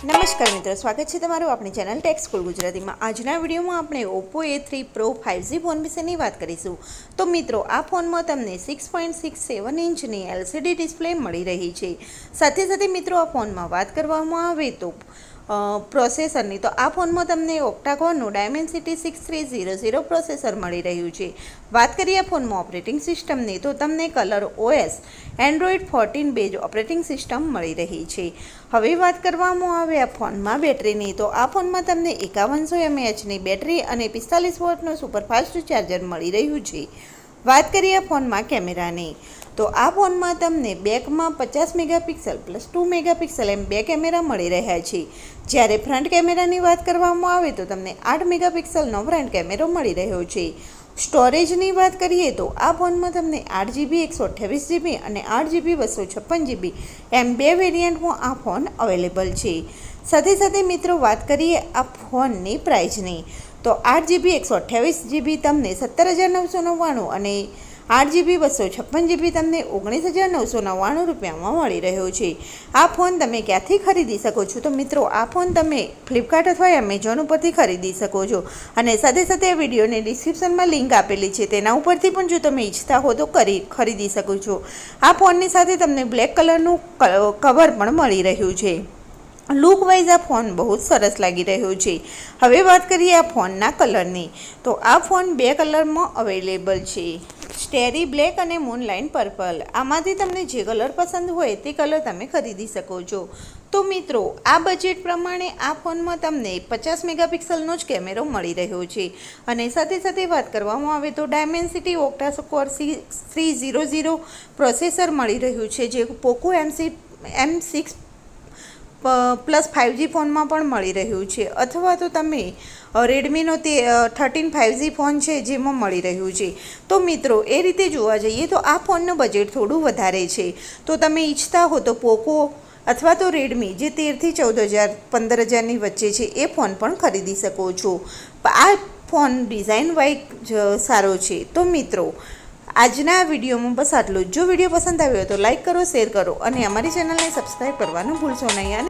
નમસ્કાર મિત્રો, સ્વાગત છે તમારું આપણી ચેનલ ટેક્સ સ્કૂલ ગુજરાતીમાં. આજના વિડીયોમાં આપણે Oppo A three pro five G phone વિશેની વાત કરીશું. તો મિત્રો, આ ફોનમાં તમને સિક્સ પોઈન્ટ સિક્સ સેવન ઇંચની એલસીડી ડિસ્પ્લે મળી રહી છે. સાથે સાથે મિત્રો, આ ફોનમાં વાત કરવામાં આવે તો પ્રોસેસરની. તો આ ફોનમાં તમને ઓક્ટાકોનનું Dimensity six three zero zero processor મળી રહ્યું છે. વાત કરીએ ફોનમાં ઓપરેટિંગ સિસ્ટમની, તો તમને Color OS Android fourteen base operating system મળી રહી છે. હવે વાત કરવામાં આવે આ ફોનમાં બેટરીની, તો આ ફોનમાં તમને એકાવનસો એમએચની બેટરી અને પિસ્તાલીસ વોટનું સુપરફાસ્ટ ચાર્જર મળી રહ્યું છે. વાત કરીએ ફોનમાં કેમેરાની. તો આ ફોનમાં તમને બેકમાં પચાસ મેગાપિક્સલ પ્લસ ટુ મેગાપિક્સલ એમ બે કેમેરા મળી રહ્યા છે. જ્યારે ફ્રન્ટ કેમેરાની વાત કરવામાં આવે તો તમને આઠ મેગાપિક્સલનો ફ્રન્ટ કેમેરો મળી રહ્યો છે. સ્ટોરેજની વાત કરીએ તો આ ફોનમાં તમને આઠ જીબી, એકસો અઠ્યાવીસ જીબી અને આઠ જીબી, બસો છપ્પન જીબી એમ બે વેરિયન્ટમાં આ ફોન અવેલેબલ છે. સાથે સાથે મિત્રો વાત કરીએ આ ફોનની પ્રાઇસની તો આઠ જીબી એકસો અઠ્યાવીસ જીબી તમને સત્તર હજાર નવસો નવ્વાણું અને આઠ જીબી બસો છપ્પન જીબી તમને ઓગણીસ હજાર નવસો નવ્વાણું રૂપિયામાં મળી રહ્યો છે. આ ફોન તમે ક્યાંથી ખરીદી શકો છો? તો મિત્રો, આ ફોન તમે ફ્લિપકાર્ટ અથવા એમેઝોન ઉપરથી ખરીદી શકો છો. અને સાથે સાથે આ વિડીયોની ડિસ્ક્રિપ્શનમાં લિંક આપેલી છે. તેના ઉપરથી પણ જો તમે ઈચ્છતા હો તો કરી, ખરીદી શકો છો. આ ફોનની સાથે તમને બ્લેક કલરનું કવર પણ મળી રહ્યું છે. લુક વાઇઝ આ ફોન બહુ જ સરસ લાગી રહ્યો છે. હવે વાત કરીએ આ ફોનના કલરની. તો આ ફોન બે કલરમાં અવેલેબલ છે. સ્ટેરી બ્લેક અને મૂનલાઇન પર્પલ આમાંથી તમને જે કલર પસંદ હોય તે કલર તમે ખરીદી શકો છો. તો મિત્રો, આ બજેટ પ્રમાણે આ ફોનમાં તમને પચાસ મેગાપિક્સલનો જ કેમેરો મળી રહ્યો છે. અને સાથે સાથે વાત કરવામાં આવે તો Dimensity octa core C three zero zero processor મળી રહ્યું છે, જે Poco MC M six plus five G ફોનમાં પણ મળી રહ્યું છે. અથવા તો તમે રેડમીનો તે થર્ટીન ફાઇવજી ફોન છે જેમાં મળી રહ્યું છે. તો મિત્રો, એ રીતે જોવા જઈએ તો આ ફોનનું બજેટ થોડું વધારે છે. તો તમે ઈચ્છતા હો તો પોકો અથવા તો રેડમી જે તેરથી ચૌદ હજાર, પંદર હજારની વચ્ચે છે, એ ફોન પણ ખરીદી શકો છો. આ ફોન ડિઝાઇન વાઇઝ સારો છે. તો મિત્રો, આજના વિડીયોમાં બસ આટલું જ. વીડિયો પસંદ આવ્યો તો લાઈક કરો, શેર કરો અને અમારી ચેનલને સબસ્ક્રાઈબ કરવાનું ભૂલશો નહીં. અને